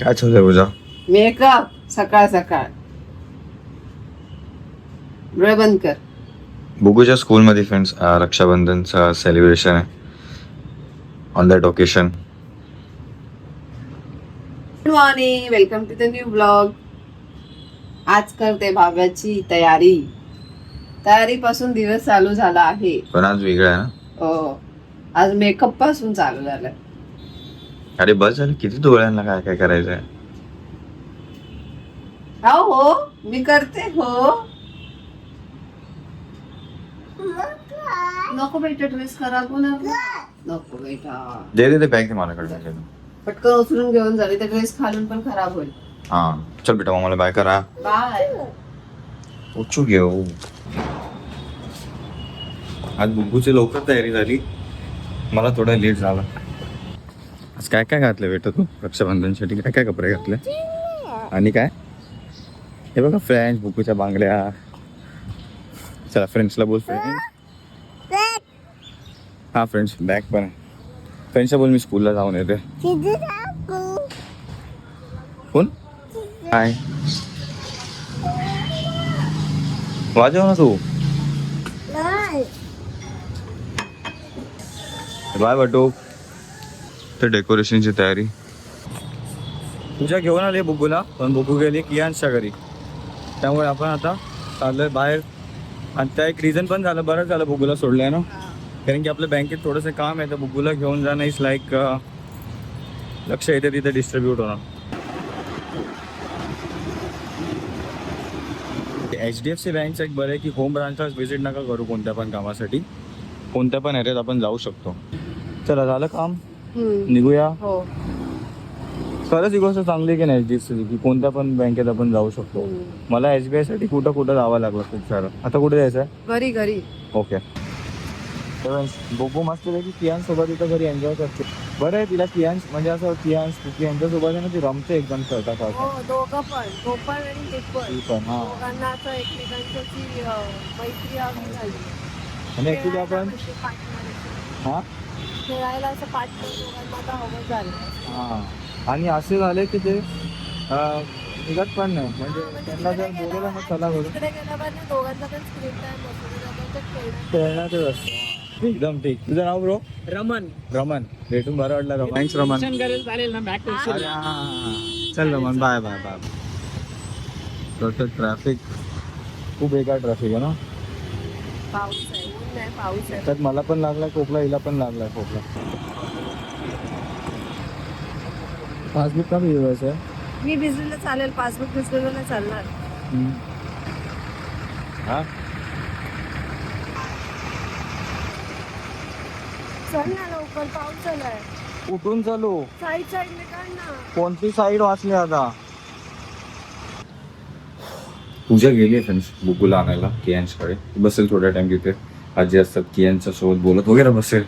काय चाललंय पूजा? मेकअप सकाळ सकाळ. डोळे बंद कर. बुगूच्या स्कूलमध्ये फ्रेंड्स रक्षाबंधनचं सेलिब्रेशन आहे. On that occasion good morning welcome to the new vlog आज करते भाव्याची तयारी. तयारीपासून दिवस चालू झाला आहे. पण आज वेगळं आहे ना? हो. आज मेकअपपासून चालू झालाय. अरे बस झालं किती डोळ्यांना काय काय करायचं आहे हो हो मी करते हो. नको बेटा ड्रेस खराब होणार ना. नको बेटा दे दे बॅग दे माझ्याकडे पटकन उचलून घेऊन झाली तर ड्रेस खालून पण खराब होईल. हा चल बेटा मग मला बाय करा. बाय उचू घेऊ आज बुग्गूची लवकर तयारी झाली. मला थोडा लेट झाला. आज काय काय घातलं बेटा तू? रक्षाबंधनसाठी काय काय कपडे घातले? आणि काय? हे बघा फ्रेंड्स बुग्गूच्या बांगड्या. चला फ्रेंड्सला बोल फ्रेंड्स हा फ्रेंड्स बॅग पण आहे. फ्रेंड्सला बोल मी स्कूलला जाऊन येते. कोण? हाय वाजव ना तू. बाय बटू. तर डेकोरेशनची तयारी. तुझ्या घेऊन आली बुगूला पण बुगू गेली कियांच्या घरी. त्यामुळे आपण आता चाललोय बाहेर. आणि त्या एक रिझन पण झालं बरं झालं बुगूला सोडलंय ना कारण की आपल्या बँकेत थोडंसं काम आहे तर बुगूला घेऊन जाणं इज लाईक लक्ष येते तिथे डिस्ट्रीब्यूट होणार एच डी एफ सी बँकचं एक बरं आहे की होम ब्रांचला व्हिजिट नका करू कोणत्या पण कामासाठी. कोणत्या पण एरियात आपण जाऊ शकतो. चला झालं काम. निघूया? हो. खरंच ही गोष्ट चांगली की नाही एच डी एफ सी की कोणत्या पण बँकेत आपण जाऊ शकतो. मला एस बी आयसाठी कुठं कुठं जावं लागलं खूप सारं. आता कुठे जायचं आहे घरी घरी. ओके. बोबो मस्त की कियान सोबत इथं घरी एन्जॉय करते. बरं आहे तिला कियान म्हणजे असं कियान की यांच्यासोबत आहे ना ती रमते एकदम करता करता हो दोघं पण. गोपाळ आणि डिप्पल ती पण हा. दोघांना असं एकमेकांची मैत्री आणि ऍक्च्युली आपण? हा? खेळायला असं पार्टनर दोघांना आता हवं झालं. हा. आणि असे झाले की ते अं, निघत पण नाही. म्हणजे त्यांना जर बोलवलं ना चला घरून तिकडे गेल्यावर ना दोघांचा पण स्क्रीन टाइम असतो दोघांचं खेळणं खेळण्यातच असतं. एकदम ठीक. तुझं नाव ब्रो रमन. रमन. भेटून बरं वाटलं रमन. थँक्स रमन. ट्युशन करेल चालेल ना? बॅक अरे हा, हा, हा. चल रमन बाय बाय बाय तसं ट्रॅफिक खूप बेकार ट्रॅफिक आहे ना? पाऊस. नाही पाऊस आहे. त्यात मला पण लागलाय खोकला हिला पण लागलाय खोकला. पासबुक का आहे? मी भिजलेलं चालेल पासबुक भिजलेलं नाही चालणार. हा? चल ना लवकर पाऊस आलाय. कुठून चालू. साईड साईडने काढ ना. कोणती साईड वाचली आता? पूजा गेली आहे फ्रेंड्स बुकूला आणायला कियांशकडे बसेल थोड्या टाइम तिथे. आजी असतात कियांच्या सोबत बोलत वगैरे बसेल.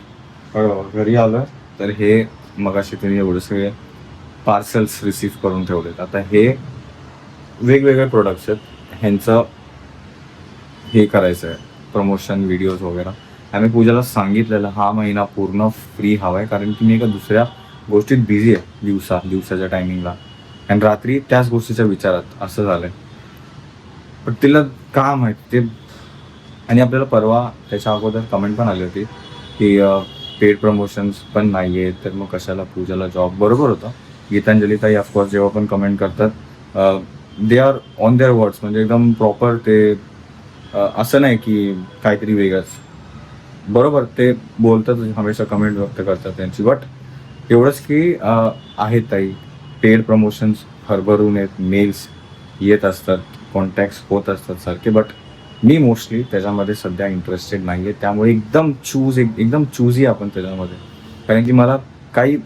अं, घरी आलं. तर हे मगाशी त्यांनी एवढे सगळे पार्सल्स रिसीव्ह करून ठेवलेत. आता हे वेगवेगळे प्रोडक्ट्स आहेत. ह्यांचं हे करायचं आहे. प्रमोशन व्हिडिओज वगैरे. आम्ही पूजाला सांगितलेलं हा महिना पूर्ण फ्री हवा आहे कारण की मी एका दुसऱ्या गोष्टीत बिझी आहे दिवसा दिवसाच्या टायमिंगला आणि रात्री त्याच गोष्टीच्या विचारात असं झालंय. पण तिला का माहीत? ते आणि आपल्याला परवा त्याच्या अगोदर कमेंट पण आली होती की पेड प्रमोशन्स पण नाही आहेत तर मग कशाला पूजाला जॉब बरोबर होतं. गीतांजली ताई ऑफकोर्स जेव्हा पण कमेंट करतात they are on their words म्हणजे एकदम प्रॉपर ते असं नाही की काहीतरी वेगळंच. बरोबर ते बोलतात हमेशा कमेंट व्यक्त करतात त्यांची. बट एवढंच की आहेत ताई. पेड प्रमोशन्स भरभरून आहेत मेल्स येत असतात कॉन्टॅक्ट्स होत असतात सारखे. बट मी मोस्टली त्याच्यामध्ये सध्या इंटरेस्टेड नाही आहे त्यामुळे एकदम चूज एक एकदम चूजी आपण त्याच्यामध्ये. कारण की मला काही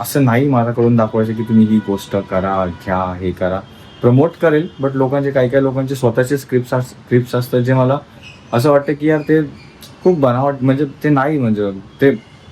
असं नाही माझ्याकडून दाखवायचं की तुम्ही ही गोष्ट करा घ्या हे करा. प्रमोट करेल बट लोकांचे काही काही लोकांचे स्वतःचे स्क्रिप्ट स्क्रिप्ट असतात जे मला असं वाटतं की यार ते खूप बनावट म्हणजे ते नाही म्हणजे ते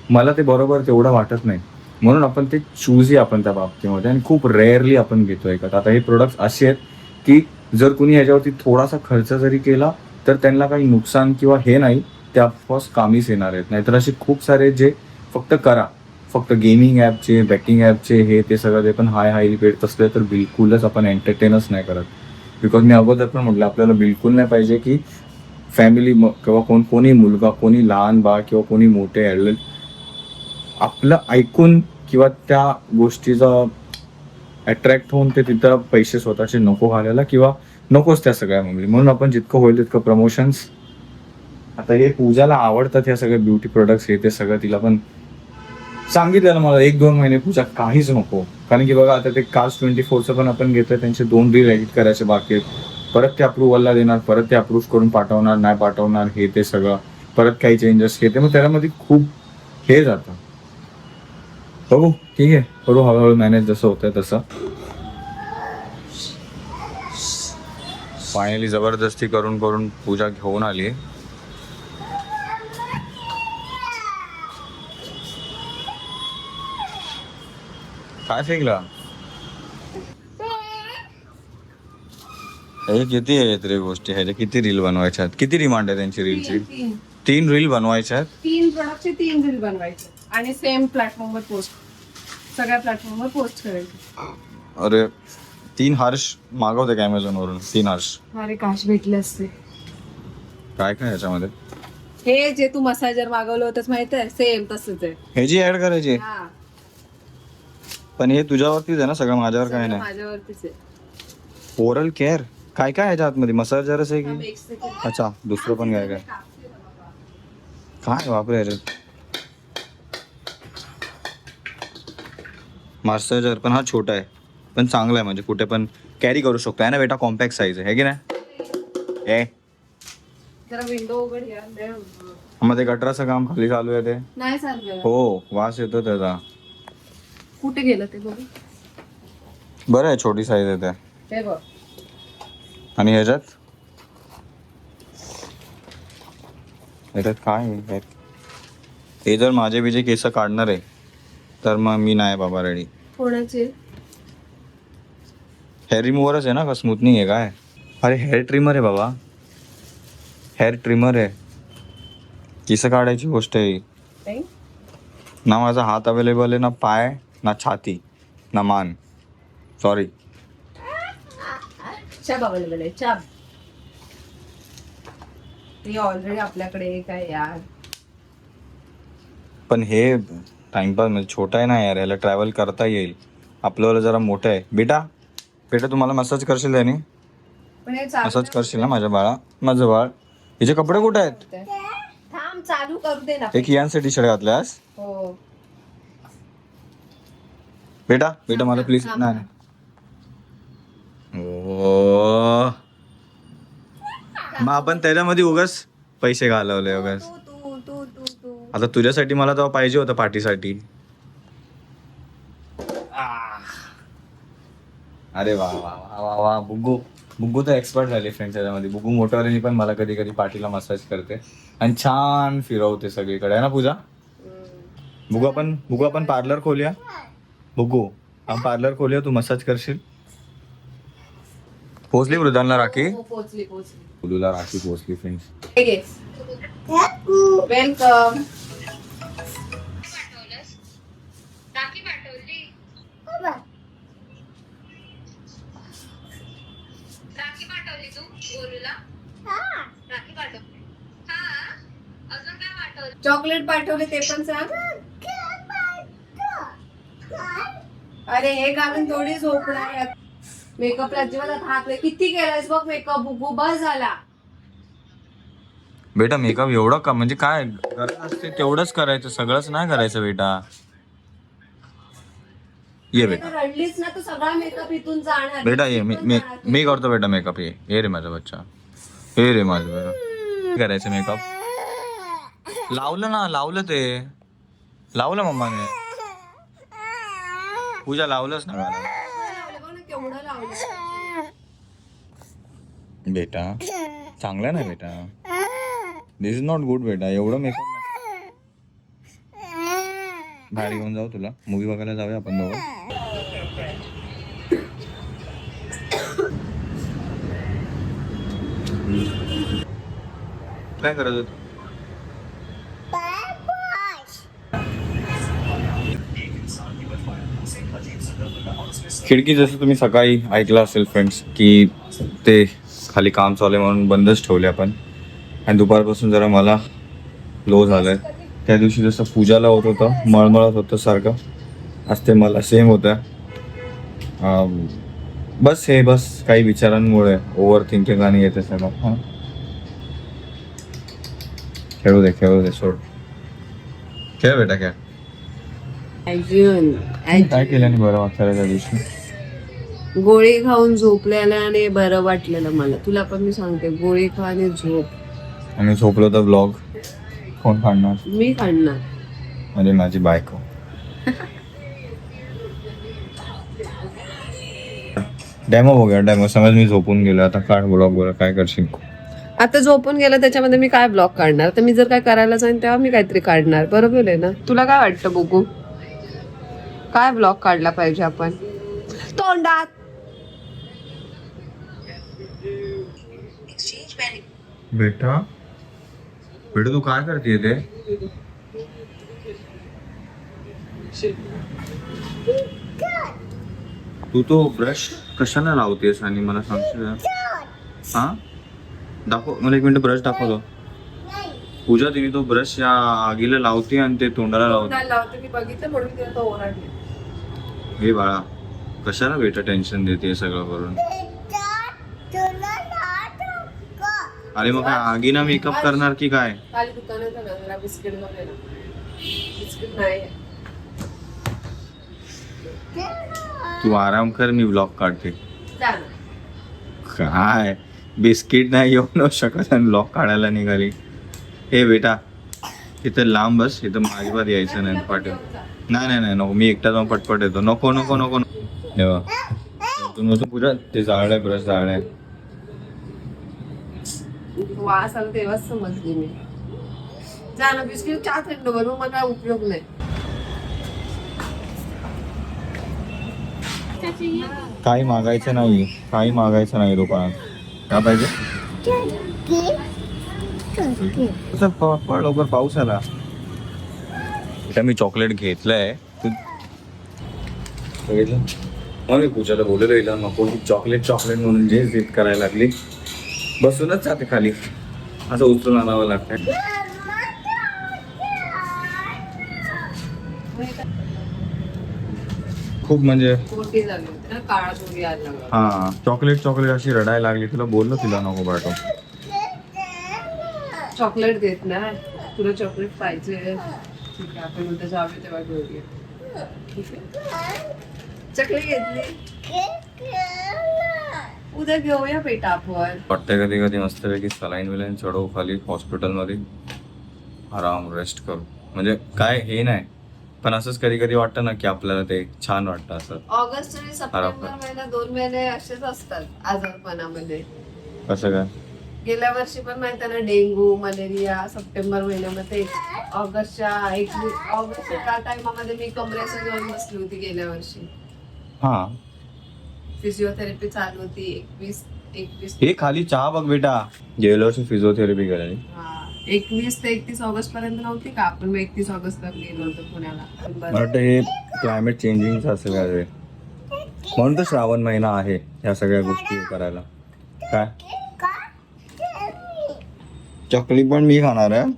मला ते बरोबर तेवढं वाटत नाही. म्हणून आपण ते चूजही आपण त्या बाबतीमध्ये. आणि खूप रेअरली आपण घेतो एखादं आता हे प्रोडक्ट्स असे आहेत की जर कुणी ह्याच्यावरती थोडासा खर्च जरी केला तर त्यांना काही नुकसान किंवा हे नाही ते ऑफकोर्स कामीच येणार आहेत. नाहीतर असे खूप सारे जे फक्त करा फक्त गेमिंग ॲपचे बॅटिंग ॲपचे हे ते सगळं ते पण हाय हाय पेड असले तर बिलकुलच आपण एंटरटेनच नाही करत. बिकॉज मी अगोदर पण म्हटलं आपल्याला बिलकुल नाही पाहिजे की फॅमिली किंवा कोण कोणी मुलगा कोणी लहान बाळ किंवा कोणी मोठे ॲडल्ट आपलं ऐकून किंवा त्या गोष्टीचा अट्रॅक्ट होऊन ते तिथं पैसे स्वतःचे नको घालायला किंवा नकोच त्या सगळ्या मुली म्हणून आपण जितकं होईल तितकं प्रमोशन्स आता हे पूजाला आवडतात ह्या सगळ्या ब्युटी प्रोडक्ट्स हे ते सगळं तिला पण सांगितलेलं मला एक दोन महिने पूजा काहीच नको. कारण की बघा आता ते कास्ट ट्वेंटी फोरचं पण आपण घेतोय त्यांचे दोन रील एडिट करायचे बाकी आहेत. परत ते अप्रुव्हलला देणार परत ते अप्रूव्ह करून पाठवणार नाही पाठवणार हे ते सगळं. परत काही चेंजेस हे ते. मग त्याच्यामध्ये खूप हे जातं. बघू. ठीक आहे. करू हळूहळू मॅनेज जसं होतंय तसं. फायनली जबरदस्ती करून करून पूजा घेऊन आली. काय फेकला? हे किती आहेत रे गोष्टी? ह्याच्या किती रील बनवायच्या आहेत किती डिमांड आहे त्यांची रीलची तीन रील बनवायच्या आहेत तीन प्रोडक्टचे तीन रील बनवायचे. आणि सेम प्लॅटफॉर्मवर पोस्ट सगळ्या प्लॅटफॉर्मवर पोस्ट करायचे अरे तीन हर्ष मागवते का Amazon वरून? तीन हर्ष. अरे काश भेटले असते. काय काय याच्यामध्ये? हे जे तू मसाजर मागवलं होतंस माहीत आहे? सेम तसंच आहे. ह्याची ऍड करायची? हा. पण हे तुझ्यावरतीच आहे ना सगळं माझ्यावर काय सगळं नाही. माझ्यावरतीच आहे. ओरल केअर काय काय ह्याच्या आतमध्ये मसाजरच आहे थांब की एक second. अच्छा दुसरं पण काय काय? काय वापरे ह्याच्यात मॉइश्चरायझर पण हा छोटा आहे. पण चांगला आहे म्हणजे कुठे पण कॅरी करू शकतो. आहे ना बेटा? कॉम्पॅक्ट साईज आहे. है की नाही? ए. जरा. मग ते गटराचं काम खाली चालू आहे ते? हो वास येतो त्याचा. कुठे गेलं ते बरं आहे छोटी साईज आहे ते. ते बघ. आणि ह्याच्यात? ह्याच्यात काय हे जर माझे बिजे केस काढणार आहे. तर मग मी नाही बाबा रेडी कोणाचे? हेअर रिमूव्हरच आहे ना का? स्मूथनिंग आहे काय? अरे हेअर ट्रिमर आहे बाबा. हेअर ट्रिमर आहे. केस काढायची गोष्ट आहे ही. नाही? ना माझा हात अवेलेबल आहे ना पाय ना छाती ना मान. सॉरी चाब अवेलेबल आहे चाब ते ऑलरेडी आपल्याकडे आहे यार. पण हे टाइमपास म्हणजे छोटा आहे ना यार याला ट्रॅव्हल करता येईल. आपल्याला जरा मोठं आहे. बेटा बेटा तुम्हाला मसाज करशील त्याने? मसाज करशील ना माझ्या बाळा? माझं बाळ? हिचे कपडे कुठे आहेत? होतंय. थांब चालू करू दे ना. एक यांचे टी शर्ट घातल्यास हो. बेटा बेटा मला प्लीज नाही नाही. ओ. मग आपण त्याच्यामध्ये उगाच पैसे घालवले उगाच. तू आता तुझ्यासाठी मला तेव्हा पाहिजे होतं पार्टीसाठी अरे वा वा वा वा वा. बुग्गू बुग्गू तर एक्सपर्ट झाले फ्रेंड त्याच्यामध्ये बुग्गू मोठवाल्यानी पण मला कधी कधी पार्टीला मसाज करते. आणि छान फिरवते सगळीकडे. आहे ना पूजा? बुगू आपण बुगू आपण पार्लर खोलूया. बुगू आपण पार्लर खोलूया. तू मसाज करशील? पोचली वृद्धांना राखी? हो, पोचली पोचली बुलूला राखी पोचली फ्रेंड्स हे वेलकम राखी पाठवली हा अजून काय पाठवलं? चॉकलेट पाठवले ते पण सांग. अरे हे घालून थोडी झोपणार मेकअपला अजिबात हात नाही. किती केलायस बघ मेकअप? बुगू बस झाला. बेटा मेकअप एवढं का म्हणजे काय गरज असते? तेवढंच करायचं. सगळंच नाही करायचं बेटा. ये बेटा. तू रडलीस ना तू सगळा मेकअप इथून जाणार. बेटा ये मी मी करतो बेटा मेकअप. ये ये रे माझा बच्चा. हे रे माझं करायचं मेकअप लावलं ना लावलं ते. लावलं मम्माने. पूजा लावलंच ना मला बेटा चांगलं ना बेटा? दिस इज नॉट गुड बेटा एवढं मेकअप बाहेर घेऊन जाऊ तुला. मूवी बघायला जाऊया आपण दोघं. काय करत होत? खिडकी जसं तुम्ही सकाळी ऐकलं असेल फ्रेंड्स की ते खाली काम चालू आहे म्हणून बंदच ठेवले आपण. आणि दुपारपासून जरा मला लो झालं आहे त्या दिवशी जसं पूजाला होत होतं मळमळत होतं सारखं आज ते मला सेम होतं. बस हे बस काही विचारांमुळे ओव्हर थिंकिंग आणि येते सगळं. हां खेळू दे खेळू दे सोड. खेळ बेटा खेळ. अर्जुन काय केल्याने बरं त्या दिवशी? गोळी खाऊन झोपलेलं आणि बरं वाटलेलं मला. तुला पण मी सांगते गोळी खा आणि झोप. आणि झोपलो तर ब्लॉग कोण काढणार? मी काढणार. म्हणजे माझी बायको. डेमो बघूया डेमो समज मी झोपून गेलो आता काढ ब्लॉग बरं काय करशील? आता झोपून गेला त्याच्यामध्ये मी काय ब्लॉग काढणार? तर मी जर काय करायला जाईन तेव्हा मी काहीतरी काढणार. बरोबर आहे ना? तुला काय वाटतं बघू काय ब्लॉग काढला पाहिजे आपण? तोंडात. बेटा बेटा तू काय करते ते? तू तो ब्रश कशाला लावतेस आणि मला सांगशील? हा? दाखव मला एक मिनिट ब्रश दाखवतो. पूजा तिने तो ब्रश या आगीला लावते आणि ते तोंडाला लावते. लावते मी बघितलं म्हणून तिला तो ओरडले. हे बाळा कशाला बेटा टेन्शन देते सगळं करून? अरे मग काय आगीना मेकअप करणार की काय? खाली दुकानात आहे ना जरा बिस्किट घेऊन ये ना बिस्किट नाही. आहे. तू आराम कर मी ब्लॉग काढते. जा ना. काय? बिस्किट नाही येऊ न शकत आणि ब्लॉग काढायला निघाली. हे बेटा इथं लांब बस इथं माझ्यावर यायचं नाही पाठव. नाही नाही नाही नको मी एकटा जाऊन पटपट येतो. नको नको नको नको. तू पूजा ते जाळलंय ब्रश जाळलंय. वास आला तेव्हाच समजली मी. जा ना बिस्किट चहा थंड बनवून मला उपयोग नाही. काही मागायचं नाही काही मागायचं नाही दुकानात. काय पाहिजे? लवकर पाऊस आला. मी चॉकलेट घेतलंय. तू बघितलं? मग मी पूजाला बोललेलो हिला नको चॉकलेट चॉकलेट म्हणून जे जिद करायला लागली. बसूनच जाते खाली. असं उचलून आणावं लागतंय. खूप म्हणजे मोठी झाली होती ना काळा चोरी यायला लागला. हा चॉकलेट चॉकलेट अशी रडायला लागली. तुला बोललो तिला नको पाठव चॉकलेट देत ना तुला चॉकलेट पाहिजे. ठीक आहे आपण उद्या जाऊया तेव्हा घेऊया. ठीक आहे. चॉकलेट घेतली. उद्या घेऊया बेटा आपण. वाटतंय कधी कधी मस्तपैकी सलाईन विलाईन चढवू खाली हॉस्पिटलमध्ये आराम रेस्ट करू. म्हणजे काय हे नाही. पण असंच कधी कधी वाटतं ना की आपल्याला ते छान वाटतं असं. ऑगस्ट आणि सप्टेंबर महिना दोन महिने असेच असतात आजारपणामध्ये. कसं काय? गेल्या वर्षी पण माहिती ना डेंगू मलेरिया सप्टेंबर महिन्यामध्ये ऑगस्टच्या एक ऑगस्टच्या टायमामध्ये मी कमरेचं घेऊन बसली होती गेल्या वर्षी. हा. फिजिओथेरपी चालू होती एकवीस एकवीस. हे खाली चहा बघ बेटा. गेल्या वर्षी फिजिओथेरपी करायची. एकवीस ते एकतीस ऑगस्ट पर्यंत नव्हती का? आपण एकतीस एकतीस पर्यंत गेलो होतो पुण्याला. वाटतं हे क्लायमेट चेंजिंग असेल काय म्हणून तर श्रावण महिना आहे ह्या सगळ्या गोष्टी करायला. काय? चकली पण मी खाणार आहे.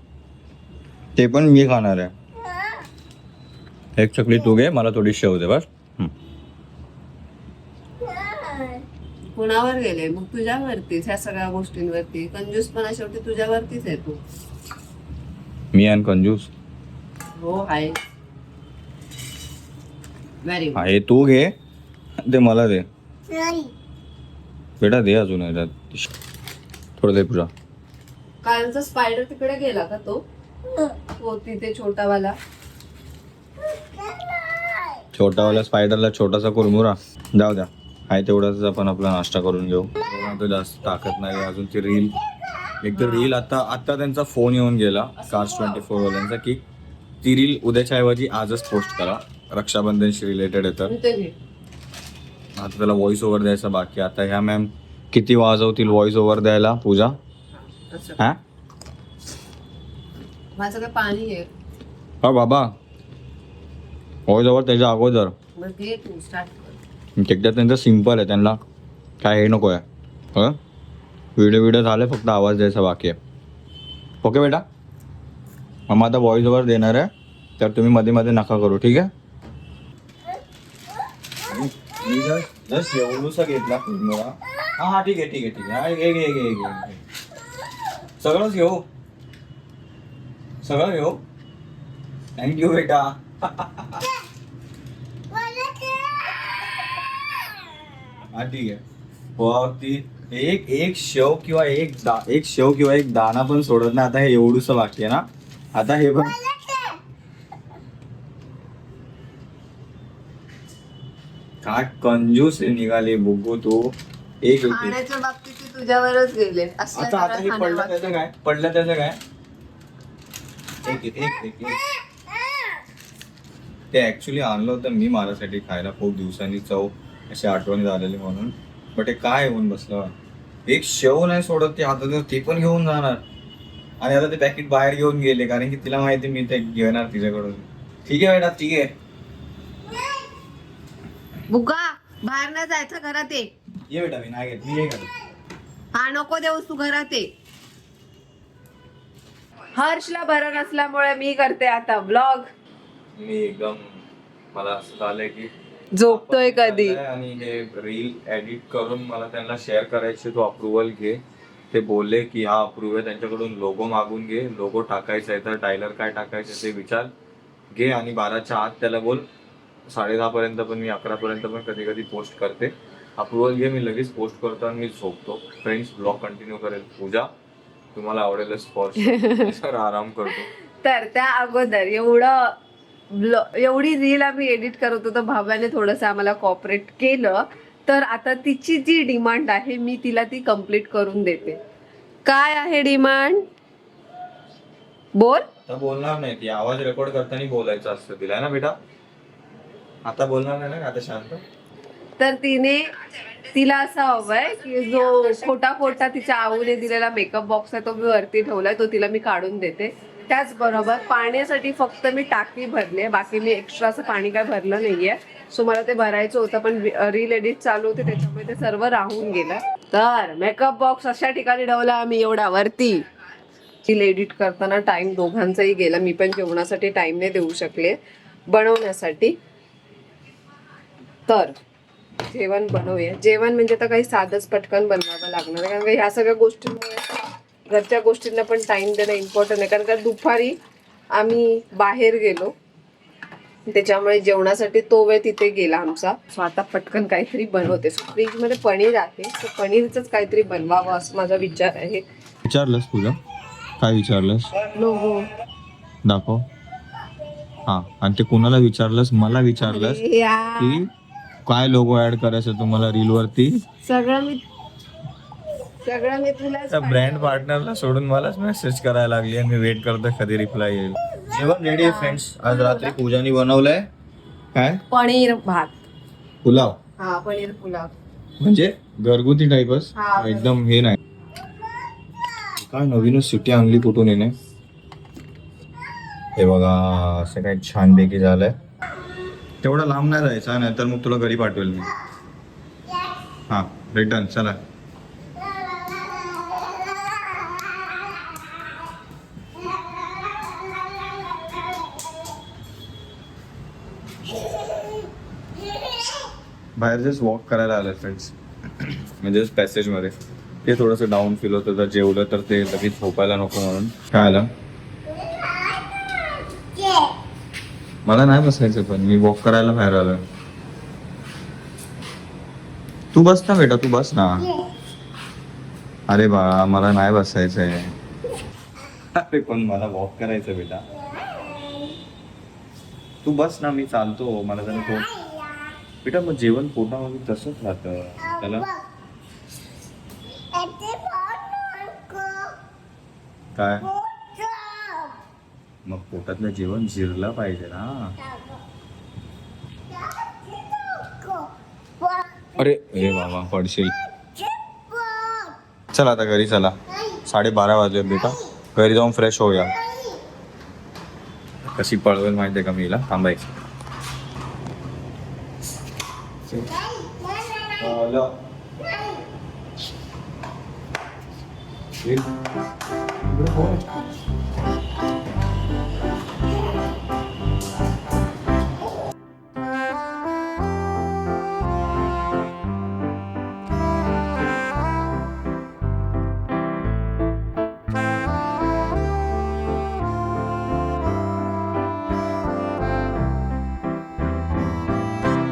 ते पण मी खाणार आहे. एक चकली तू घे मला थोडी शेव दे बस. कुणावर गेले? मग तुझ्यावरतीच ह्या सगळ्या गोष्टींवरती. कंजूस पण शेवटी तुझ्यावरतीच आहे तू. मी आणि कंजूस. हो आहे. व्हेरी हा हे तू घे. ते मला दे. बेटा दे अजून याच्यात थोडं दे पूजा कालचा स्पायडर तिकडे गेला का तो? हो. तिथे छोटावाला. छोटावाल्या स्पायडरला छोटासा कुरमुरा. जाऊ द्या. आहे तेवढाच आपण आपला नाश्ता करून घेऊ. जास्त ताकद नाही अजून ती रील एक तर रील आता आता त्यांचा फोन येऊन गेला कार्स ट्वेंटी फोर वाल्यांचा की ती रील उद्याच्या ऐवजी आजच पोस्ट करा. रक्षाबंधनशी रिलेटेड आहे तर. आता त्याला व्हॉइस ओव्हर द्यायचा बाकी. आता ह्या मॅम किती वाजवतील व्हॉइस ओव्हर द्यायला पूजा? असं. हा? माझं काय पाणी आहे. हा बाबा. व्हॉइस ओव्हर त्याच्या अगोदर. एकदा त्यांचं सिंपल आहे त्यांना काय हे नको आहे हं? व्हिडिओ व्हिडिओ झाले फक्त आवाज द्यायचा बाकी आहे. ओके बेटा? मग आता व्हॉइस ओव्हर देणार आहे तर तुम्ही मध्ये मध्ये नका करू ठीक आहे? मी जस्ट जस्ट एवढूसा घेतला पूर्ण हां ठीक आहे ठीक आहे ठीक आहे. घे घे घे घे. सगळंच घेऊ. सगळं घेऊ. थँक्यू बेटा. हा ठीक आहे. व ती एक एक शेव किंवा एक दा एक शेव किंवा एक दाना पण सोडत नाही. आता हे एवढूस बाकी आहे ना. आता हे पण काय कंजूस निघाली बुगू तू. एक होती खाण्याच्या बाबतीत ते तुझ्यावरच गेले. असल्या आता आता हे पडलं खाण्याबाबतीत. त्याचं काय? पडलं त्याचं काय? एक एक एक एक. एक. ते ऍक्च्युली आणलं होतं मी माझ्यासाठी खायला. खूप दिवसांनी चव. अशी आठवणी झालेली म्हणून. बट हे काय होऊन बसलं? एक शेव नाही सोडत ते आता ते पण घेऊन जाणार. आणि आता ते पॅकेट बाहेर घेऊन गेले कारण की तिला माहिती मी ते घेणार तिच्याकडून. ठीक आहे बेटा ठीक आहे. बुगा बाहेर नाही जायचं घरात ये. ये बेटा मी नाही घेत मी हे हा नको देऊस तू घरात ये. हर्षला बरं नसल्यामुळे मी करते आता ब्लॉग मी एकदम मला असं झालंय की झोपतोय कधी. आणि हे रील एडिट करून मला त्यांना शेअर करायचे तो अप्रुव्हल घे. ते बोलले की हा अप्रूव्ह आहे. त्यांच्याकडून लोगो मागून घे. लोगो टाकायचा आहे तर टायलर काय टाकायचं ते विचार. घे आणि बाराच्या आत त्याला बोल. साडे दहा पर्यंत पण मी अकरा पर्यंत पण कधी कधी पोस्ट करते. अप्रुव्हल घे. मी लगेच पोस्ट करतो आणि मी झोपतो. फ्रेंड्स ब्लॉग कंटिन्यू करेल. पूजा तुम्हाला आवडेलच फॉर्स आराम करतो. तर त्या अगोदर एवढं ब्ल- एवढी रील आम्ही एडिट करत होतो भाव्याने थोडंसं आम्हाला कॉपरेट केलं. तर आता तिची जी डिमांड आहे मी तिला ती कंप्लीट करून देते. काय आहे डिमांड बोल. आता बोलणार नाही ती. आवाज रेकॉर्ड करताना बोलायचं असतं तिला ना बेटा? आता बोलणार नाही ना आता शांत? तर तिने तिला असा हवाय की जो खोटा खोटा तिच्या आऊने दिलेला मेकअप बॉक्स आहे तो मी वरती ठेवलाय तो तिला मी काढून देते. त्याचबरोबर पाण्यासाठी फक्त मी टाकी भरले बाकी मी एक्स्ट्रा असं पाणी काय भरलं नाहीये. सो मला ते भरायचं होतं पण रील एडिट चालू होते त्याच्यामुळे ते सर्व राहून गेलं. तर मेकअप बॉक्स अशा ठिकाणी ठेवला आम्ही एवढा वरती. रील एडिट करताना टाइम दोघांचाही गेला. मी पण जेवणासाठी टाइम नाही देऊ शकले. बनवण्यासाठी. तर जेवण बनवूया. जेवण म्हणजे तर काही साधंच पटकन बनवावं लागणार कारण का ह्या सगळ्या गोष्टींमुळे घरच्या गोष्टींना पण टाइम देणं इम्पॉर्टंट आहे. कारण का दुपारी आम्ही बाहेर गेलो. त्याच्यामुळे जेवणासाठी तो वेळ तिथे गेला आमचा. सो आता पटकन काहीतरी बनवते. सो फ्रीजमध्ये पनीर आहे. सो पनीरचंच काहीतरी बनवावं असं माझा विचार आहे. विचारलंस तुझं? काय विचारलंस? लोगो दाखव. हा आणि ते कोणाला विचारलंस? मला विचारलंस की काय लोगो ऍड करायचं तुम्हाला रील वरती? सगळं मी सगळं मी तुला ब्रँड पार्टनरला सोडून मलाच मेसेज करायला लागली आणि मी वेट करतोय कधी रिप्लाय येईल. जेवण रेडी आहे फ्रेंड्स आज रात्री पूजानी बनवलंय. काय? पनीर भात. पुलाव. हा पनीर पुलाव. म्हणजे घरगुती टाईपच हा. एकदम हे नाही. काय नवीनच सुट्टी आणली कुठून येणे हे बघा असं काही छानपैकी झालंय. तेवढं लांब नाही जायचं नाही तर मग तुला घरी पाठवेल मी. हा रिटर्न चला. बाहेर जस्ट वॉक करायला आलं फ्रेंड्स म्हणजे पॅसेजमध्ये ते थोडंसं डाऊन फील होतं जेवलं तर ते लगेच झोपायला नको म्हणून. काय आलं? मला नाही बसायचं पण मी वॉक करायला बाहेर आलो तू बस ना बेटा तू बस ना. अरे बा मला नाही बसायचंय. अरे पण मला वॉक करायचं बेटा. तू बस ना मी चालतो. मला जरा बेटा मग जेवण पोटामध्ये तसंच राहतं. त्याला? काय? मग पोटातलं जेवण जिरलं पाहिजे ना. अरे अरे बाबा पडशील. चला आता घरी चला. साडेबारा वाजले बेटा. घरी जाऊन फ्रेश होऊया. कशी पळवेल माहिती आहे का मी हिला थांबायची. आलं. एक. इकडे कोण आहे?